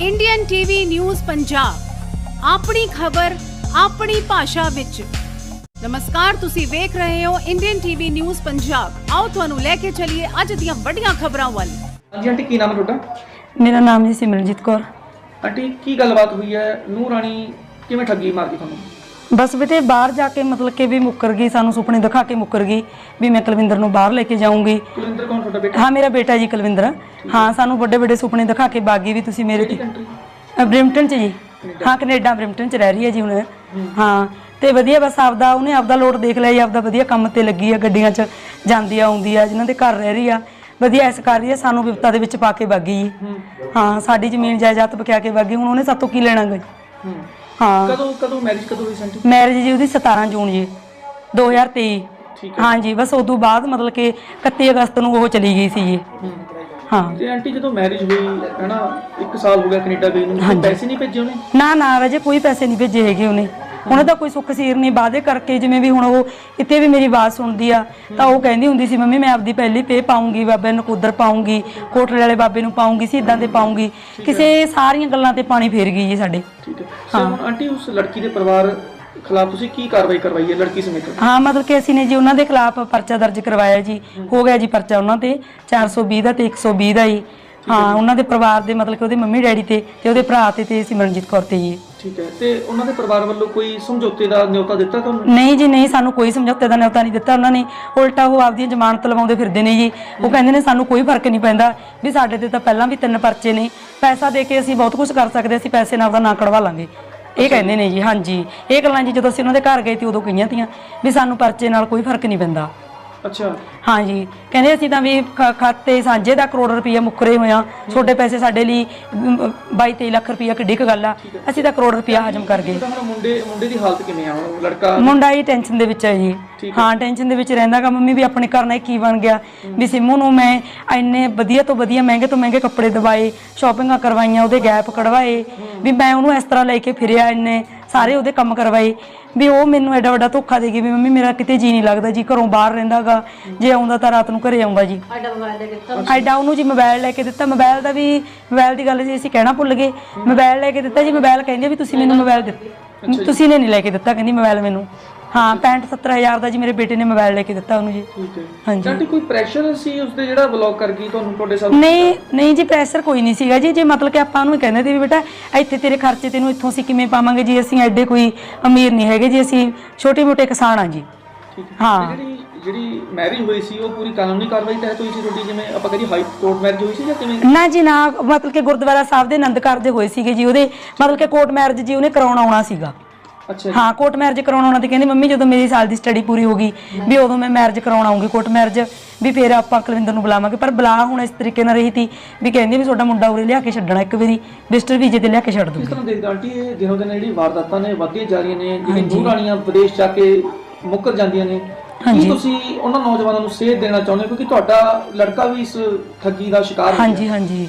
Indian TV news Punjab ਆਪਣੀ ਖਬਰ ਆਪਣੀ ਭਾਸ਼ਾ ਵਿੱਚ। ਨਮਸਕਾਰ ਤੁਸੀਂ ਵੇਖ ਰਹੇ ਹੋ ਇੰਡੀਅਨ ਟੀਵੀ ਨਿਊਜ਼ ਪੰਜਾਬ ਆਓ ਤੁਹਾਨੂੰ ਲੈ ਕੇ ਚੱਲੀਏ ਅੱਜ ਦੀਆਂ ਵੱਡੀਆਂ ਖਬਰਾਂ ਵੱਲ। ਹਾਂਜੀ ਆਂਟੀ ਕੀ ਨਾਮ ਹੈ ਤੁਹਾਡਾ? ਮੇਰਾ ਨਾਮ ਜੀ ਸਿਮਰਨਜੀਤ ਕੌਰ। ਆਂਟੀ ਕੀ ਗੱਲਬਾਤ ਹੋਈ ਹੈ? ਨੂਰ ਰਾਣੀ ਕਿਵੇਂ ਠੱਗੀ ਮਾਰ ਗਈ ਤੁਹਾਨੂੰ? ਬਸ ਬੇਟੇ ਬਾਹਰ ਜਾ ਕੇ ਮਤਲਬ ਕਿ ਵੀ ਮੁੱਕਰ ਗਈ ਸਾਨੂੰ ਸੁਪਨੇ ਦਿਖਾ ਕੇ ਮੁੱਕਰ ਗਈ ਵੀ ਮੈਂ ਕੁਲਵਿੰਦਰ ਨੂੰ ਬਾਹਰ ਲੈ ਕੇ ਜਾਊਂਗੀ। ਕੁਲਿੰਦਰ ਕੌਣ ਤੁਹਾਡਾ ਬੇਟਾ? ਹਾਂ ਮੇਰਾ ਬੇਟਾ ਜੀ ਕੁਲਵਿੰਦਰ। ਹਾਂ ਸਾਨੂੰ ਵੱਡੇ ਵੱਡੇ ਸੁਪਨੇ ਦਿਖਾ ਕੇ ਬਾਗੀ ਵੀ ਤੁਸੀਂ ਮੇਰੇ ਤੇ ਬ੍ਰਿਮਟਨ ਚ ਜੀ। ਹਾਂ ਕੈਨੇਡਾ ਬ੍ਰਿਮਟਨ ਚ ਰਹਿ ਰਹੀ ਹੈ ਜੀ ਹੁਣ। ਹਾਂ। ਤੇ ਵਧੀਆ ਬਸ ਆਪਦਾ ਉਹਨੇ ਆਪਦਾ ਲੋਟ ਦੇਖ ਲਿਆ ਜੀ ਆਪਦਾ ਵਧੀਆ ਕੰਮ ਤੇ ਲੱਗੀ ਆ ਗੱਡੀਆਂ 'ਚ ਜਾਂਦੀ ਆ ਆਉਂਦੀ ਆ ਜਿਨ੍ਹਾਂ ਦੇ ਘਰ ਰਹਿ ਰਹੀ ਆ। ਵਧੀਆ ਐਸ ਕਰ ਰਹੀ ਆ ਸਾਨੂੰ ਵਿਪਤਾ ਦੇ ਵਿੱਚ ਪਾ ਕੇ ਬਾਗੀ ਜੀ। ਹਾਂ। ਸਾਡੀ ਜ਼ਮੀਨ ਜਾਇਦਾਦ ਬਕਿਆ ਕੇ ਬਾਗੀ ਹੁਣ ਉਹਨੇ ਸਾਤੋਂ ਕੀ ਲੈਣਾ ਗਾ ਜੀ? ਹੂੰ। ਹਾਂ ਕਦੋਂ ਕਦੋਂ ਮੈਰਿਜ ਕਦੋਂ ਹੋਈ ਸੀ ਆਂਟੀ ਮੈਰਿਜ ਜੀ ਉਹਦੀ 17 ਜੂਨ ਜੀ 2023 ਠੀਕ ਹਾਂਜੀ ਬਸ ਉਦੋਂ ਬਾਅਦ ਮਤਲਬ ਕਿ 31 ਅਗਸਤ ਨੂੰ ਉਹ ਚਲੀ ਗਈ ਸੀ ਜੀ। ਹੂੰ। ਹਾਂ ਤੇ ਆਂਟੀ ਜਦੋਂ ਮੈਰਿਜ ਹੋਈ ਹੈਨਾ ਇੱਕ ਸਾਲ ਹੋ ਗਿਆ ਕੈਨੇਡਾ ਗਈ ਨੂੰ ਪੈਸੇ ਨਹੀਂ ਭੇਜੇ ਉਹਨੇ? ਨਾ ਨਾ ਵਜੇ ਕੋਈ ਪੈਸੇ ਨਹੀਂ ਭੇਜੇ ਹੈਗੇ ਉਹਨੇ। ਉਹਨੇ ਤਾਂ ਕੋਈ ਸੁੱਖ ਸੀਰ ਨਹੀਂ ਵਾਅਦੇ ਕਰਕੇ ਜਿਵੇਂ ਵੀ ਹੁਣ ਉਹ ਇੱਥੇ ਵੀ ਮੇਰੀ ਆਵਾਜ਼ ਸੁਣਦੀ ਆ ਤਾਂ ਉਹ ਕਹਿੰਦੀ ਹੁੰਦੀ ਸੀ ਮੰਮੀ ਮੈਂ ਆਪਦੀ ਪਹਿਲੀ ਪੇ ਪਾਉਂਗੀ ਬਾਬੇ ਨੂੰ ਕੁਦਰ ਪਾਉਂਗੀ ਕੋਟਲੇ ਵਾਲੇ ਬਾਬੇ ਨੂੰ ਪਾਉਂਗੀ ਸਿੱਧਾਂ ਤੇ ਪਾਉਂਗੀ। ਕਿਸੇ ਸਾਰੀਆਂ ਗੱਲਾਂ ਤੇ ਪਾਣੀ ਫੇਰ ਗਈ ਜੀ ਸਾਡੇ। ਠੀਕ ਹੈ। ਸਰ ਹੁਣ ਆਂਟੀ ਉਸ ਲੜਕੀ ਦੇ ਪਰਿਵਾਰ ਖਿਲਾਫ ਤੁਸੀਂ ਕੀ ਕਾਰਵਾਈ ਕਰਵਾਈ ਹੈ ਲੜਕੀ ਸਮੇਤ? ਹਾਂ ਮਤਲਬ ਕਿ ਅਸੀਂ ਨੇ ਜੀ ਉਹਨਾਂ ਦੇ ਖਿਲਾਫ ਪਰਚਾ ਦਰਜ ਕਰਵਾਇਆ ਜੀ। ਹੋ। ਗਿਆ ਜੀ ਪਰਚਾ ਉਹਨਾਂ ਤੇ 420 ਦਾ ਤੇ 120 ਦਾ ਜੀ ਹਾਂ ਉਹਨਾਂ ਦੇ ਪਰਿਵਾਰ ਦੇ ਮਤਲਬ ਕਿ ਉਹਦੇ ਮੰਮੀ ਡੈਡੀ ਤੇ ਤੇ ਉਹਦੇ ਭਰਾ ਤੇ ਤੇ ਸਿਮਰਨਜੀਤ ਕੌਰ ਤੇ ਜੀ ਠੀਕ ਹੈ ਤੇ ਉਹਨਾਂ ਦੇ ਪਰਿਵਾਰ ਵੱਲੋਂ ਕੋਈ ਸਮਝੌਤੇ ਦਾ ਨਿਯੋਤਾ ਦਿੱਤਾ ਤੁਹਾਨੂੰ? ਨਹੀਂ ਜੀ ਨਹੀਂ ਸਾਨੂੰ ਕੋਈ ਸਮਝੌਤੇ ਦਾ ਨਿਯੋਤਾ ਨਹੀਂ ਦਿੱਤਾ ਉਹਨਾਂ ਨੇ। ਉਲਟਾ ਉਹ ਆਪਦੀਆਂ ਜ਼ਮਾਨਤ ਲਵਾਉਂਦੇ ਫਿਰਦੇ ਨੇ ਜੀ। ਉਹ ਕਹਿੰਦੇ ਨੇ ਸਾਨੂੰ ਕੋਈ ਫ਼ਰਕ ਨਹੀਂ ਪੈਂਦਾ ਵੀ ਸਾਡੇ ਤੇ ਤਾਂ ਪਹਿਲਾਂ ਵੀ ਤਿੰਨ ਪਰਚੇ ਨੇ। ਪੈਸਾ ਦੇ ਕੇ ਅਸੀਂ ਬਹੁਤ ਕੁਝ ਕਰ ਸਕਦੇ ਅਸੀਂ ਪੈਸੇ ਨਾਲ ਉਹਦਾ ਨਾਂ ਕਢਵਾ ਲਾਂਗੇ। ਇਹ ਕਹਿੰਦੇ ਨੇ ਜੀ ਹਾਂਜੀ। ਇਹ ਗੱਲਾਂ ਜੀ ਜਦੋਂ ਅਸੀਂ ਉਹਨਾਂ ਦੇ ਘਰ ਗਏ ਤੇ ਉਦੋਂ ਕਹੀਆਂ ਤੀਆਂ ਵੀ ਸਾਨੂੰ ਪਰਚੇ ਨਾਲ ਕੋਈ ਫ਼ਰਕ ਨਹੀਂ ਪੈਂਦਾ। ਅੱਛਾ। ਹਾਂਜੀ। ਕਹਿੰਦੇ ਅਸੀਂ ਤਾਂ ਵੀ ਖ- ਖਾਤੇ ਸਾਂਝੇ ਦਾ ਕਰੋੜ ਰੁਪਈਆ ਮੁੱਕਰੇ ਹੋਇਆ ਛੋਟੇ ਪੈਸੇ ਸਾਡੇ ਲਈ 22 ਲੱਖ ਰੁਪਈਆ ਕਿੱਡੀ ਕੁ ਗੱਲ ਆ। ਅਸੀਂ ਤਾਂ ਕਰੋੜ ਰੁਪਈਆ ਹਜਮ ਕਰ ਗਏ। ਤਾਂ ਹੁਣ ਮੁੰਡੇ ਮੁੰਡੇ ਦੀ ਹਾਲਤ ਕਿਵੇਂ ਆ? ਹੁਣ ਲੜਕਾ ਮੁੰਡਾ ਹੀ ਟੈਨਸ਼ਨ ਦੇ ਵਿੱਚ ਹੈ ਜੀ। ਹਾਂ। ਟੈਨਸ਼ਨ ਦੇ ਵਿੱਚ ਰਹਿੰਦਾਗਾ ਮੰਮੀ ਵੀ ਆਪਣੇ ਘਰ ਨਾਲ ਕੀ ਬਣ ਗਿਆ? ਵੀ ਸਿੰਮੂ ਨੂੰ ਮੈਂ ਇੰਨੇ ਵਧੀਆ ਤੋਂ ਵਧੀਆ ਮਹਿੰਗੇ ਤੋਂ ਮਹਿੰਗੇ ਕੱਪੜੇ ਦਵਾਏ ਸ਼ਾਪਿੰਗਾਂ ਕਰਵਾਈਆਂ ਉਹਦੇ ਗੈਪ ਕਢਵਾਏ ਵੀ ਮੈਂ ਉਹਨੂੰ ਇਸ ਤਰ੍ਹਾਂ ਲੈ ਕੇ ਫਿਰਿਆ ਇੰਨੇ ਸਾਰੇ ਉਹਦੇ ਕੰਮ ਕਰਵਾਏ। ਵੀ ਉਹ ਮੈਨੂੰ ਐਡਾ ਵੱਡਾ ਧੋਖਾ ਦੇ ਗਈ ਵੀ ਮੰਮੀ ਮੇਰਾ ਕਿਤੇ ਜੀ ਨਹੀਂ ਲੱਗਦਾ ਜੀ ਘਰੋਂ ਬਾਹਰ ਰਹਿੰਦਾਗਾ ਜੇ ਆਉਂਦਾ ਤਾਂ ਰਾਤ ਨੂੰ ਘਰੇ ਆਉਂਦਾ ਜੀ। ਐਡਾ ਉਹਨੂੰ ਜੀ ਮੋਬਾਈਲ ਲੈ ਕੇ ਦਿੱਤਾ ਮੋਬਾਈਲ ਦਾ ਵੀ ਮੋਬਾਈਲ ਦੀ ਗੱਲ ਜੀ ਅਸੀਂ ਕਹਿਣਾ ਭੁੱਲ ਗਏ ਮੋਬਾਈਲ ਲੈ ਕੇ ਦਿੱਤਾ ਜੀ ਮੋਬਾਈਲ ਕਹਿੰਦੇ ਵੀ ਤੁਸੀਂ ਮੈਨੂੰ ਮੋਬਾਈਲ ਦਿੱਤਾ ਤੁਸੀਂ ਨੇ ਨਹੀਂ ਲੈ ਕੇ ਦਿੱਤਾ ਕਹਿੰਦੀ ਮੋਬਾਈਲ ਮੈਨੂੰ। ਹਾਂ 65 70000 ਦਾ ਜੀ ਮੇਰੇ ਬੇਟੇ ਨੇ ਮੋਬਾਈਲ ਲੈ ਕੇ ਦਿੱਤਾ ਉਹਨੂੰ ਜੀ। ਠੀਕ ਹੈ। ਹਾਂਜੀ। ਆਂਟੀ ਕੋਈ ਪ੍ਰੈਸ਼ਰ ਸੀ ਉਸਦੇ ਜਿਹੜਾ ਬਲੌਕ ਕਰ ਗਈ ਤੁਹਾਨੂੰ ਤੁਹਾਡੇ ਸਾਥ ਨਹੀਂ ਨਹੀਂ ਜੀ ਪ੍ਰੈਸ਼ਰ ਕੋਈ ਨਹੀਂ ਸੀਗਾ ਜੀ ਜੇ ਮਤਲਬ ਕਿ ਆਪਾਂ ਉਹਨੂੰ ਕਹਿੰਦੇ ਤੇ ਵੀ ਬੇਟਾ ਇੱਥੇ ਤੇਰੇ ਖਰਚੇ ਤੈਨੂੰ ਇੱਥੋਂ ਅਸੀਂ ਕਿਵੇਂ ਪਾਵਾਂਗੇ ਜੀ ਅਸੀਂ ਐਡੇ ਕੋਈ ਅਮੀਰ ਨਹੀਂ ਹੈਗੇ ਜੀ ਅਸੀਂ ਛੋਟੇ ਮੋਟੇ ਕਿਸਾਨ ਆ ਜੀ। ਹੈ। ਜਿਹੜੀ ਜਿਹੜੀ ਮੈਰਿਜ ਹੋਈ ਸੀ ਉਹ ਪੂਰੀ ਕਾਨੂੰਨੀ ਕਾਰਵਾਈ ਤਹਿਤ ਹੋਈ ਸੀ ਤੁਹਾਡੀ? ਜਿਵੇਂ ਆਪਾਂ ਕਹੀ ਹਾਈ ਕੋਰਟ ਮੈਰਿਜ ਹੋਈ ਸੀ ਜਾਂ ਕਿਵੇਂ? ਨਾ ਜੀ ਨਾ। ਮਤਲਬ ਕਿ ਗੁਰਦੁਆਰਾ ਸਾਹਿਬ ਦੇ ਆਨੰਦ ਕਾਰਜ ਹੋਏ ਸੀਗੇ ਜੀ। ਉਹਦੇ ਮਤਲਬ ਕਿ ਕੋਰਟ ਮੈਰਿਜ ਜੀ ਉਹਨੇ ਕਰਾਉਣ ਆਉਣਾ ਸੀਗਾ। ਅੱਛਾ ਹਾਂ ਕੋਰਟ ਮੈਰਿਜ ਕਰਾਉਣ ਆਉਣਾ ਤੇ ਕਹਿੰਦੀ ਮੰਮੀ ਜਦੋਂ ਮੇਰੀ ਸਾਲ ਦੀ ਸਟੱਡੀ ਪੂਰੀ ਹੋ ਗਈ ਵੀ ਉਦੋਂ ਮੈਂ ਮੈਰਿਜ ਕਰਾਉਣ ਆਉਂਗੀ ਕੋਰਟ ਮੈਰਿਜ ਵੀ ਫਿਰ ਆਪਾਂ ਕੁਲਵਿੰਦਰ ਨੂੰ ਬੁਲਾਵਾਂਗੇ। ਪਰ ਬੁਲਾ ਹੁਣ ਇਸ ਤਰੀਕੇ ਨਾਲ ਰਹੀ ਤੀ ਵੀ ਕਹਿੰਦੀ ਵੀ ਤੁਹਾਡਾ ਮੁੰਡਾ ਉਰੇ ਲਿਆ ਕੇ ਛੱਡਣਾ ਇੱਕ ਵਾਰੀ ਵਿਜ਼ਟਰ ਵੀਜ਼ੇ ਤੇ ਲਿਆ ਕੇ ਛੱਡ ਦੂੰਗੀ। ਕਿਸ ਤਰ੍ਹਾਂ ਦੇਖਦੇ ਹੋ ਆਂਟੀ ਇਹ ਦਿਨੋਂ ਦਿਨ ਜਿਹੜੀ ਵਾਰਦਾਤਾਂ ਨੇ ਵੱਧਦੀਆਂ ਜਾ ਰਹੀਆਂ ਨੇ ਜਿਹੜੀ ਦੂਰ ਵਾਲੀਆਂ ਵਿਦੇਸ਼ ਜਾ ਕੇ ਮੁੱਕਰ ਜਾਂਦੀਆਂ ਨੇ ਕੀ ਤੁਸੀਂ ਉਹਨਾਂ ਨੌਜਵਾਨਾਂ ਨੂੰ ਸੇਧ ਦੇਣਾ ਚਾਹੁੰਦੇ ਹੋ? ਕਿਉਂਕਿ ਤੁਹਾਡਾ ਲੜਕਾ ਵੀ ਇਸ ਠੱਗੀ ਦਾ ਸ਼ਿਕਾਰ ਹੋਇਆ ਹਾਂਜੀ ਹਾਂਜੀ।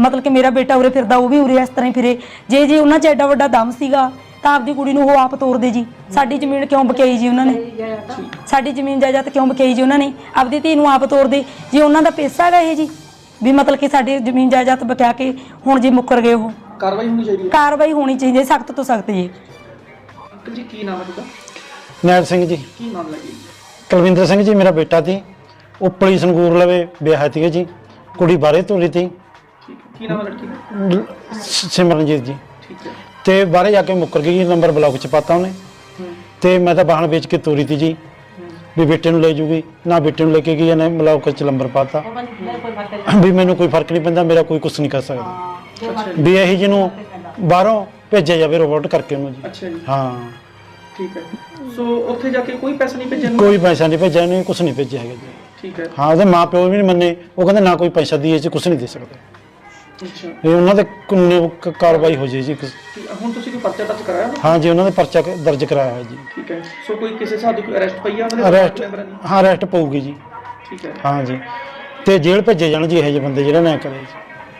ਮਤਲਬ ਕਿ ਮੇਰਾ ਬੇਟਾ ਉਰੇ ਫਿਰਦਾ ਉਹ ਵੀ ਉਰੇ ਇਸ ਤਰ੍ਹਾਂ ਹੀ ਫਿਰੇ। ਜੇ ਜੀ ਉਹਨਾਂ 'ਚ ਐਡਾ ਵੱਡਾ ਦਮ ਸੀਗਾ ਤਾਂ ਆਪਦੀ ਕੁੜੀ ਨੂੰ ਉਹ ਆਪ ਤੋਰਦੇ ਜੀ। ਸਾਡੀ ਜ਼ਮੀਨ ਕਿਉਂ ਬਕਾਈ ਜੀ ਉਹਨਾਂ ਨੇ? ਸਾਡੀ ਜ਼ਮੀਨ ਜਾਇਦਾਦ ਕਿਉਂ ਬਕਾਈ ਜੀ ਉਹਨਾਂ ਨੇ? ਆਪਦੀ ਧੀ ਨੂੰ ਆਪ ਤੋਰਦੇ। ਜੀ ਉਹਨਾਂ ਦਾ ਪੈਸਾ ਹੈਗਾ ਇਹ ਜੀ ਵੀ ਮਤਲਬ ਕਿ ਸਾਡੀ ਜ਼ਮੀਨ ਜਾਇਦਾਦ ਬਕਾ ਕੇ ਹੁਣ ਜੀ ਮੁੱਕਰ ਗਏ ਉਹ। ਕਾਰਵਾਈ ਹੋਣੀ ਚਾਹੀਦੀ ਹੈ? ਕਾਰਵਾਈ ਹੋਣੀ ਚਾਹੀਦੀ ਹੈ ਸਖਤ ਤੋਂ ਸਖਤ ਜੀ। ਅੰਕਲ ਜੀ ਕੀ ਨਾਮ ਹੈ ਤੁਹਾਡਾ? ਨੈਲ ਸਿੰਘ ਜੀ। ਕੀ ਮਾਮਲਾ ਜੀ ਕੁਲਵਿੰਦਰ ਸਿੰਘ ਜੀ ਮੇਰਾ ਬੇਟਾ ਸੀ ਉਹ ਪੁਲਿਸ ਸੰਗੂਰ ਲਵੇ ਵਿਆਹ ਸੀਗਾ ਜੀ। ਕੁੜੀ ਬਾਰੇ ਤੋਰੀ ਤੀ। ਕੀ ਨਾਮ ਹੈ ਲੜਕੀ ਦਾ? ਸਿਮਰਨਜੀਤ ਜੀ। ਠੀਕ ਹੈ। ਤੇ ਬਾਹਰੇ ਜਾ ਕੇ ਮੁੱਕਰ ਗਈ ਜੀ ਨੰਬਰ ਬਲੌਕ ਚ ਪਾਤਾ ਉਹਨੇ। ਹੂੰ। ਤੇ ਮੈਂ ਤਾਂ ਬਾਹਣ ਵੇਚ ਕੇ ਤੋਰੀ ਤੀ ਜੀ। ਵੀ ਬੇਟੇ ਨੂੰ ਲੈ ਜੂਗੀ। ਨਾ ਬੇਟੇ ਨੂੰ ਲੈ ਕੇ ਗਈ ਇਹਨੇ ਬਲੌਕ ਚ ਨੰਬਰ ਪਾਤਾ। ਵੀ ਮੈਨੂੰ ਕੋਈ ਫ਼ਰਕ ਨਹੀਂ ਪੈਂਦਾ ਮੇਰਾ ਕੋਈ ਕੁਝ ਨਹੀਂ ਕਰ ਸਕਦਾ। ਵੀ ਇਹੀ ਜਿਹਨੂੰ ਬਾਹਰੋਂ ਭੇਜਿਆ ਜਾਵੇ ਰੋਬੋਟ ਕਰਕੇ ਉਹਨੂੰ ਜੀ। ਅੱਛਾ ਜੀ। ਹਾਂ। ਠੀਕ ਹੈ। ਸੋ ਉੱਥੇ ਜਾ ਕੇ ਕੋਈ ਪੈਸਾ ਨਹੀਂ ਭੇਜਣ ਨੂੰ ਕੋਈ ਪੈਸਾ ਨਹੀਂ ਭੇਜਿਆ ਨਹੀਂ ਕੁਝ ਨਹੀਂ ਭੇਜਿਆ ਹੈਗਾ ਜੀ। ਠੀਕ ਹੈ। ਹਾਂ ਉਹਦੇ ਮਾਪਿਓ ਵੀ ਨਹੀਂ ਮੰਨੇ। ਉਹ ਕਹਿੰਦੇ ਨਾ ਕੋਈ ਪੈਸਾ ਦੀਏ ਚ ਕੁਝ ਨਹੀਂ ਦੇ ਸਕਦੇ। ਅੱਛਾ। ਵੀ ਉਹਨਾਂ ਦੇ ਕਾਨੂੰਨੀ ਕ- ਕਾਰਵਾਈ ਹੋ ਜੇ ਜੀ ਕਿਸ- ਠੀਕ ਹੈ। ਹੁਣ ਤੁਸੀਂ ਕੋਈ ਪਰਚਾ ਦਰਜ ਕਰਾਇਆ ਨਾ ਹਾਂ ਜੀ ਉਹਨਾਂ ਦੇ ਪਰਚਾ ਕ- ਦਰਜ ਕਰਾਇਆ ਹੈ ਜੀ। ਠੀਕ ਹੈ। ਸੋ ਕੋਈ ਕਿਸੇ ਹਿਸਾਬ ਦੀ ਕੋਈ ਅਰੈਸਟ ਪਈ ਆ ਉਹਨਾਂ ਦੇ ਅਰੈਸਟ ਮੈਂਬਰਾਂ ਦੀ? ਹਾਂ ਅਰੈਸਟ ਪਊਗੀ ਜੀ। ਠੀਕ ਹੈ। ਹਾਂ ਜੀ ਤੇ ਜੇਲ੍ਹ ਭੇਜੇ ਜਾਣ ਜੀ ਇਹੋ ਜਿਹੇ ਬੰਦੇ ਜਿਹੜਾ ਨਾ ਕਰੇ ਜੀ।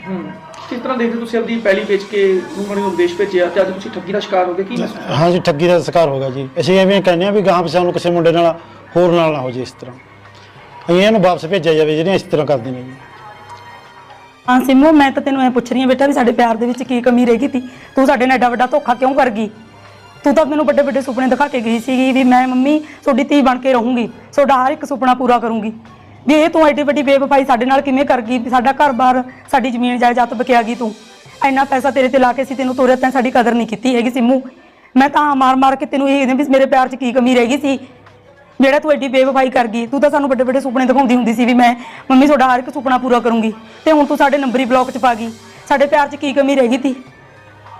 ਹੂੰ। ਕਿਸ ਤਰ੍ਹਾਂ ਦੇਖਦੇ ਹੋ ਤੁਸੀਂ ਆਪਣੀ ਪਹਿਲੀ ਵੇਚ ਕੇ ਨੂੰਗਣੀ ਨੂੰ ਵਿਦੇਸ਼ ਭੇਜਿਆ ਤੇ ਅੱਜ ਤੁਸੀਂ ਠੱਗੀ ਦਾ ਸ਼ਿਕਾਰ ਹੋ ਗਏ? ਕੀ ਹਾਂ ਜੀ ਠੱਗੀ ਦਾ ਸ਼ਿਕਾਰ ਹੋ ਗਿਆ ਜੀ। ਅਸੀਂ ਐਵੇਂ ਕਹਿੰਦੇ ਆ ਵੀ ਗਾਂ ਪਿਛਾਂ ਨੂੰ ਕਿਸੇ ਮੁੰਡੇ ਨਾਲ ਹੋਰ ਨਾਲ ਨਾ ਹੋ ਜੇ ਇਸ ਤਰ੍ਹਾਂ। ਅਸੀਂ ਇਹਨੂੰ ਵਾਪਸ ਭੇਜਿਆ ਜਾਵੇ ਜਿਹੜੀਆਂ ਇਸ ਤਰ੍ਹਾਂ ਕਰਦੇ ਨੇ ਜੀ। ਹਾਂ ਸਿੰਮੂ, ਮੈਂ ਤਾਂ ਤੈਨੂੰ ਇਹ ਪੁੱਛ ਰਹੀ ਹਾਂ ਬੇਟਾ ਵੀ ਸਾਡੇ ਪਿਆਰ ਦੇ ਵਿੱਚ ਕੀ ਕਮੀ ਰਹਿ ਗਈ ਤੀ ਤੂੰ ਸਾਡੇ ਨਾਲ ਐਡਾ ਵੱਡਾ ਧੋਖਾ ਕਿਉਂ ਕਰ ਗਈ? ਤੂੰ ਤਾਂ ਮੈਨੂੰ ਵੱਡੇ ਵੱਡੇ ਸੁਪਨੇ ਦਿਖਾ ਕੇ ਗਈ ਸੀਗੀ ਵੀ ਮੈਂ ਮੰਮੀ ਤੁਹਾਡੀ ਧੀ ਬਣ ਕੇ ਰਹੂੰਗੀ, ਤੁਹਾਡਾ ਹਰ ਇੱਕ ਸੁਪਨਾ ਪੂਰਾ ਕਰੂੰਗੀ। ਵੀ ਇਹ ਤੂੰ ਐਡੀ ਵੱਡੀ ਬੇਵਫਾਈ ਸਾਡੇ ਨਾਲ ਕਿਵੇਂ ਕਰ ਗਈ? ਵੀ ਸਾਡਾ ਘਰ-ਬਾਰ, ਸਾਡੀ ਜ਼ਮੀਨ ਜਾਇਦਾਦ ਬਕਿਆ ਗਈ ਤੂੰ। ਇੰਨਾ ਪੈਸਾ ਤੇਰੇ ਤੇ ਲਾ ਕੇ ਸੀ ਤੈਨੂੰ ਤੋਰਿਆ ਤੈਂ ਸਾਡੀ ਕਦਰ ਨਹੀਂ ਕੀਤੀ ਹੈਗੀ ਸਿੰਮੂ। ਮੈਂ ਤਾਂ ਮਾਰ-ਮਾਰ ਕੇ ਤੈਨੂੰ ਇਹ ਕਹਿੰਦੀ ਵੀ ਮੇਰੇ ਪਿਆਰ 'ਚ ਕੀ ਕਮੀ ਰਹਿ ਗਈ ਸੀ? ਜਿਹੜਾ ਤੂੰ ਐਡੀ ਬੇਵਫਾਈ ਕਰ ਗਈ, ਤੂੰ ਤਾਂ ਸਾਨੂੰ ਵੱਡੇ ਵੱਡੇ ਸੁਪਨੇ ਦਿਖਾਉਂਦੀ ਹੁੰਦੀ ਸੀ ਵੀ ਮੈਂ ਮੰਮੀ, ਤੁਹਾਡਾ ਹਰ ਇੱਕ ਸੁਪਨਾ ਪੂਰਾ ਕਰੂੰਗੀ। ਤੇ ਹੁਣ ਤੂੰ ਸਾਡੇ ਨੰਬਰੀ ਬਲੌਕ 'ਚ ਪਾ ਗਈ। ਸਾਡੇ ਪਿਆਰ 'ਚ ਕੀ ਕਮੀ ਰਹਿ ਗਈ ਤੀ?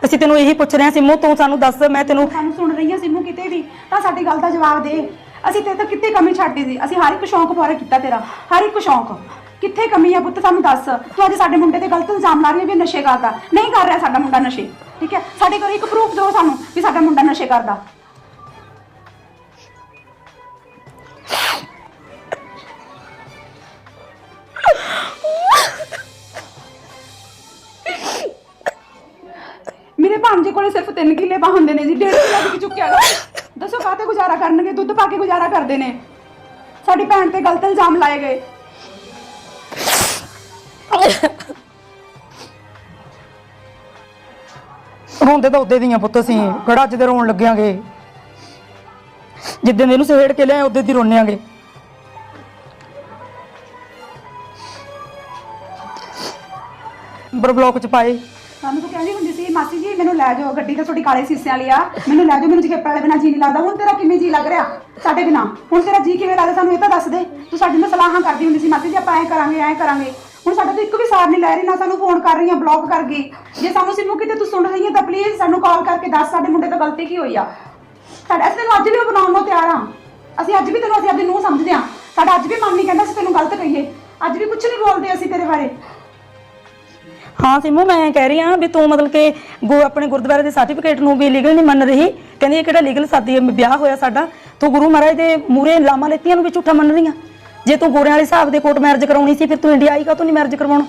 ਅਸੀਂ ਤੈਨੂੰ ਇਹੀ ਪੁੱਛ ਰਹੇ ਹਾਂ, ਸਿੰਮੂ, ਤੂੰ ਸਾਨੂੰ ਦੱਸ, ਮੈਂ ਤੈਨੂੰ ਸਾਨੂੰ ਸੁਣ ਰਹੀ ਹਾਂ ਸਿੰਮੂ ਕਿਤੇ ਵੀ, ਤਾਂ ਸਾਡੀ ਗੱਲ ਦਾ ਜਵਾਬ ਦੇ। ਅਸੀਂ ਤੇਰੇ ਤਾਂ ਕਿਤੇ ਕਮੀ ਛੱਡਦੀ ਸੀ? ਅਸੀਂ ਹਰ ਇੱਕ ਸ਼ੌਂਕ ਪੂਰਾ ਕੀਤਾ ਤੇਰਾ, ਹਰ ਇੱਕ ਸ਼ੌਂਕ। ਕਿੱਥੇ ਕਮੀ ਆ ਪੁੱਤ, ਸਾਨੂੰ ਦੱਸ। ਤੂੰ ਅੱਜ ਸਾਡੇ ਮੁੰਡੇ ਤੇ ਗਲਤ ਇਲਜ਼ਾਮ ਲਾ ਰਹੀ ਹੈ ਵੀ ਇਹ ਨਸ਼ੇ ਕਰਦਾ। ਨਹੀਂ ਕਰ ਰਿਹਾ ਸਾਡਾ ਮੁੰਡਾ ਨਸ਼ੇ, ਠੀਕ ਹੈ? ਸਾਡੇ ਕੋਲ ਇੱਕ ਪ੍ਰੂਫ ਦਿਓ ਸਾਨੂੰ ਵੀ ਸਾਡਾ ਮੁੰਡਾ ਨਸ਼ੇ ਕਰਦਾ। ਮੇਰੇ ਭਾਂਜੇ ਕੋਲੇ ਸਿਰਫ 3 ਕਿੱਲੇ ਬਾ ਹੁੰਦੇ ਨੇ ਜੀ 1.5 ਕਿੱਲਾ ਵੀ ਚੁੱਕਿਆ। ਗਾ। ਦੱਸੋ ਕਾਹਤੇ ਗੁਜ਼ਾਰਾ ਕਰਨਗੇ? ਦੁੱਧ ਪਾ ਕੇ ਗੁਜ਼ਾਰਾ ਕਰਦੇ ਨੇ। ਸਾਡੀ ਭੈਣ ਤੇ ਗਲਤ ਇਲਜ਼ਾਮ ਲਾਏ ਗਏ। ਰੋਂਦੇ ਤਾਂ ਉਹਦੇ ਦੀਆਂ ਪੁੱਤ ਅਸੀਂ ਕਿਹੜਾ ਅੱਜ ਦੇ ਰੋਣ ਲੱਗਿਆਂਗੇ। ਜਿੱਦਾਂ ਦੇ ਇਹਨੂੰ ਸਹੇੜ ਕੇ ਲਿਆਏ ਉਹਦੇ ਦੀ ਰੋਣਿਆਂਗੇ ਬਰ ਬਲੌਕ 'ਚ ਪਾਏ। ਸਾਨੂੰ ਤੂੰ ਕਹਿੰਦੀ ਹੁੰਦੀ ਸੀ, ਮਾਸੀ ਜੀ, ਮੈਨੂੰ ਲੈ ਜਾਓ, ਗੱਡੀ ਤਾਂ ਤੁਹਾਡੀ ਕਾਲੇ ਸੀਸੇ ਵਾਲੀ ਆ। ਮੈਨੂੰ ਲੈ ਜਾਓ, ਮੈਨੂੰ ਜਗੇਪੇ ਵਾਲੇ ਬਿਨਾਂ ਜੀ ਨਹੀਂ ਲੱਗਦਾ। ਹੁਣ ਤੇਰਾ ਕਿਵੇਂ ਜੀ ਲੱਗ ਰਿਹਾ? ਸਾਡੇ ਬਿਨਾਂ। ਹੁਣ ਤੇਰਾ ਜੀ ਕਿਵੇਂ ਲੱਗਦਾ? ਸਾਨੂੰ ਇਹ ਤਾਂ ਦੱਸ ਦੇ। ਤੂੰ ਸਾਡੇ ਨਾਲ ਸਲਾਹਾਂ ਕਰਦੀ ਹੁੰਦੀ ਸੀ, ਮਾਸੀ ਜੀ, ਆਪਾਂ ਐ ਕਰਾਂਗੇ ਐ ਕਰਾਂਗੇ। ਹੁਣ ਸਾਡਾ ਤਾਂ ਇੱਕ ਵੀ ਸਾਰ ਨਹੀਂ ਲੈ ਰਹੀ, ਨਾ ਸਾਨੂੰ ਫੋਨ ਕਰ ਰਹੀ ਆ ਬਲੌਕ ਕਰ ਗਈ। ਜੇ ਸਾਨੂੰ ਸਿਮੂ ਕਿਤੇ ਤੂੰ ਸੁਣ ਰਹੀ ਹੈ ਤਾਂ ਪਲੀਜ਼ ਸਾਨੂੰ ਕਾਲ ਕਰਕੇ ਦੱਸ, ਸਾਡੇ ਮੁੰਡੇ ਤੋਂ ਗਲਤੀ ਕੀ ਹੋਈ ਆ? ਸਾਡਾ ਅਸੀਂ ਤੈਨੂੰ ਅੱਜ ਵੀ ਬਣਾਉਣ ਨੂੰ ਤਿਆਰ ਆ। ਅਸੀਂ ਅੱਜ ਵੀ ਤੈਨੂੰ ਅਸੀਂ ਆਪਣੀ ਨੂੰ ਸਮਝਦੇ ਆ। ਸਾਡਾ ਅੱਜ ਵੀ ਮਨ ਨਹੀਂ ਕਹਿੰਦਾ ਅਸੀਂ ਤੈਨੂੰ ਗਲਤ ਕਹੀਏ। ਅੱਜ ਵੀ ਕੁਝ ਨਹੀਂ ਬੋਲਦੇ ਅਸੀਂ ਤੇਰੇ ਬਾਰੇ। ਹਾਂ ਸਿਮੂ, ਮੈਂ ਕਹਿ ਰਹੀ ਹਾਂ ਵੀ ਤੂੰ ਮਤਲਬ ਕਿ ਗੁ ਆਪਣੇ ਗੁਰਦੁਆਰੇ ਦੇ ਸਰਟੀਫਿਕੇਟ ਨੂੰ ਵੀ ਲੀਗਲ ਨਹੀਂ ਮੰਨ ਰਹੀ ਕਹਿੰਦੀ ਇਹ ਕਿਹੜਾ ਲੀਗਲ ਸਾਦੀ ਵਿਆਹ ਹੋਇਆ ਸਾਡਾ। ਤੂੰ ਗੁਰੂ ਮਹਾਰਾਜ ਦੇ ਮੂਰੇ ਲਾਮਾ ਲੈਤੀਆਂ ਨੂੰ ਵੀ ਝੂਠਾ ਮੰਨ ਰਹੀ ਆ? ਜੇ ਤੂੰ ਗੋਰਿਆਂ ਵਾਲੇ ਹਿਸਾਬ ਦੇ ਕੋਰਟ ਮੈਰਿਜ ਕਰਾਉਣੀ ਸੀ, ਫਿਰ ਤੂੰ ਇੰਡੀਆ ਆਈ ਕਾ ਤੂੰ ਨਹੀਂ ਮੈਰਿਜ ਕਰਵਾਉਣਾ?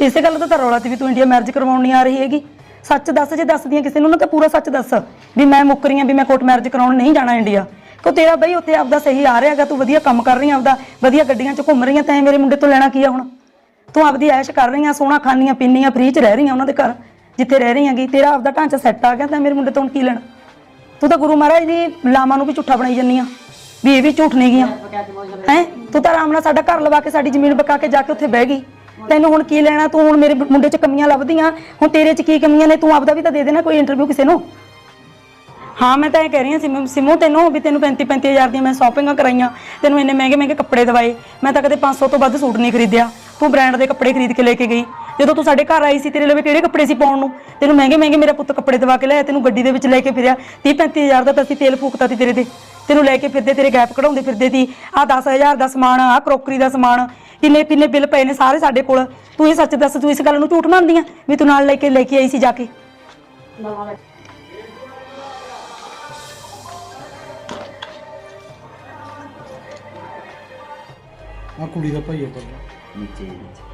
ਇਸੇ ਗੱਲ ਦਾ ਤਾਂ ਰੌਲਾ ਸੀ ਵੀ ਤੂੰ ਇੰਡੀਆ ਮੈਰਿਜ ਕਰਵਾਉਣ ਨਹੀਂ ਆ ਰਹੀ ਹੈਗੀ। ਸੱਚ ਦੱਸ, ਜੇ ਦੱਸਦੀ ਦੱਸਦੀਆਂ ਕਿਸੇ ਨੂੰ ਨਾ ਤਾਂ ਪੂਰਾ ਸੱਚ ਦੱਸ ਵੀ ਮੈਂ ਮੁੱਕ ਰਹੀ ਹਾਂ ਵੀ ਮੈਂ ਕੋਰਟ ਮੈਰਿਜ ਕਰਾਉਣ ਨਹੀਂ ਜਾਣਾ ਇੰਡੀਆ। ਕੋ ਤੇਰਾ ਬਈ ਉੱਥੇ ਆਪਦਾ ਸਹੀ ਆ ਰਿਹਾਗਾ ਤੂੰ ਵਧੀਆ ਕੰਮ ਕਰ ਰਹੀ ਆਂ ਆਪਦਾ, ਵਧੀਆ ਗੱਡੀਆਂ 'ਚ ਘੁੰਮ ਰਹੀ ਆਂ, ਤੈਂ ਮੇਰੇ ਮੁੰਡੇ ਤੋਂ ਲੈਣਾ ਕੀ ਆ ਹੁਣ? ਤੂੰ ਆਪਦੀ ਐਸ਼ ਕਰ ਰਹੀ ਆਂ ਸੋਹਣਾ ਖਾਨੀਆਂ ਪੀਣੀਆਂ ਫ੍ਰੀ 'ਚ ਰਹਿ ਰਹੀ ਆਂ ਉਹਨਾਂ ਦੇ ਘਰ, ਜਿੱਥੇ ਰਹਿ ਰਹੀ ਆਂਗੀ ਤੇਰਾ ਆਪਦਾ ਢਾਂਚਾ ਸੈੱਟ ਆ ਗਿਆ ਤਾਂ ਮੇਰੇ ਮੁੰਡੇ ਤੋਂ ਹੁਣ ਕੀ ਲੈਣਾ? ਤੂੰ ਤਾਂ ਗੁਰੂ ਮਹਾਰਾਜ ਦੀ ਲਾਮਾ ਨੂੰ ਵੀ ਝੂਠਾ ਬਣਾਈ ਜੰਨੀ ਆ, ਵੀ ਇਹ ਵੀ ਝੂਠ ਨਹੀਂ ਗੀਆਂ। ਹੈ? ਤੂੰ ਤਾਂ ਆਰਾਮ ਨਾਲ ਸਾਡਾ ਘਰ ਲਵਾ ਕੇ ਸਾਡੀ ਜ਼ਮੀਨ ਬਕਾ ਕੇ ਜਾ ਕੇ ਉੱਥੇ ਬਹਿ ਗਈ। ਤੈਨੂੰ ਹੁਣ ਕੀ ਲੈਣਾ? ਤੂੰ ਹੁਣ ਮੇਰੇ ਮੁੰਡੇ 'ਚ ਕਮੀਆਂ ਲੱਭਦੀਆਂ, ਹੁਣ ਤੇਰੇ 'ਚ ਕੀ ਕਮੀਆਂ ਨੇ? ਤੂੰ ਆਪਦਾ ਵੀ ਤਾਂ ਦੇ ਦੇਣਾ ਕੋਈ ਇੰਟਰਵਿਊ ਕਿਸੇ ਨੂੰ। ਹਾਂ, ਮੈਂ ਤਾਂ ਇਹ ਕਹਿ ਰਹੀ ਹਾਂ, ਸਿਮੂ ਸਿਮੂ, ਤੈਨੂੰ ਵੀ ਤੈਨੂੰ 35 35000 ਦੀਆਂ ਮੈਂ ਸ਼ਾਪਿੰਗਾਂ ਕਰਾਈਆਂ, ਤੈਨੂੰ ਇੰਨੇ ਮਹਿੰਗੇ ਮਹਿੰਗੇ ਕੱਪੜੇ ਦਵਾਏ, ਮੈਂ ਤਾਂ ਕਦੇ 500 ਤੋਂ ਵੱਧ ਸੂਟ ਨਹੀਂ ਖਰੀਦਿਆ। ਤੂੰ ਬ੍ਰਾਂਡ ਦੇ ਕੱਪੜੇ ਖਰੀਦ ਕੇ ਲੈ ਕੇ ਗਈ। ਜਦੋਂ ਤੂੰ ਸਾਡੇ ਘਰ ਆਈ ਸੀ, ਤੇਰੇ ਲਈ ਕਿਹੜੇ ਕੱਪੜੇ ਸੀ ਪਾਉਣ ਨੂੰ? ਤੈਨੂੰ ਮਹਿੰਗੇ ਮਹਿੰਗੇ ਮੇਰਾ ਪੁੱਤ ਕੱਪੜੇ ਦਵਾ ਕੇ ਲਿਆਇਆ ਤੈਨੂੰ ਗੱਡੀ ਦੇ ਵਿੱਚ ਲੈ ਕੇ ਫਿਰਿਆ। 30 35000 ਦਾ ਤਾਂ ਅਸੀਂ ਤੇਲ ਫੂਕਤਾ ਸੀ ਤੇਰੇ ਤੇ। ਤੈਨੂੰ ਲੈ ਕੇ ਫਿਰਦੇ, ਤੇਰੇ ਗੈਪ ਕਢਾਉਂਦੇ ਫਿਰਦੇ ਸੀ। ਆਹ 10000 ਦਾ ਸਮਾਨ, ਆਹ ਕਰੋਕਰੀ ਦਾ ਸਮਾਨ, ਕਿੰਨੇ ਕਿੰਨੇ ਬਿੱਲ ਪਏ ਨੇ ਸਾਰੇ ਸਾਡੇ ਕੋਲ। ਤੂੰ ਇਹ ਸੱਚ ਦੱਸ, ਤੂੰ ਇਸ ਗੱਲ ਨੂੰ ਝੂਠ ਮੰਨਦੀ ਆ ਵੀ ਤੂੰ ਨਾਲ ਲੈ ਕੇ ਲੈ ਕੇ ਆਈ ਸੀ ਜਾ ਕੇ? ਆ ਕੁੜੀ ਦਾ ਭਾਈ ਹੈ you did.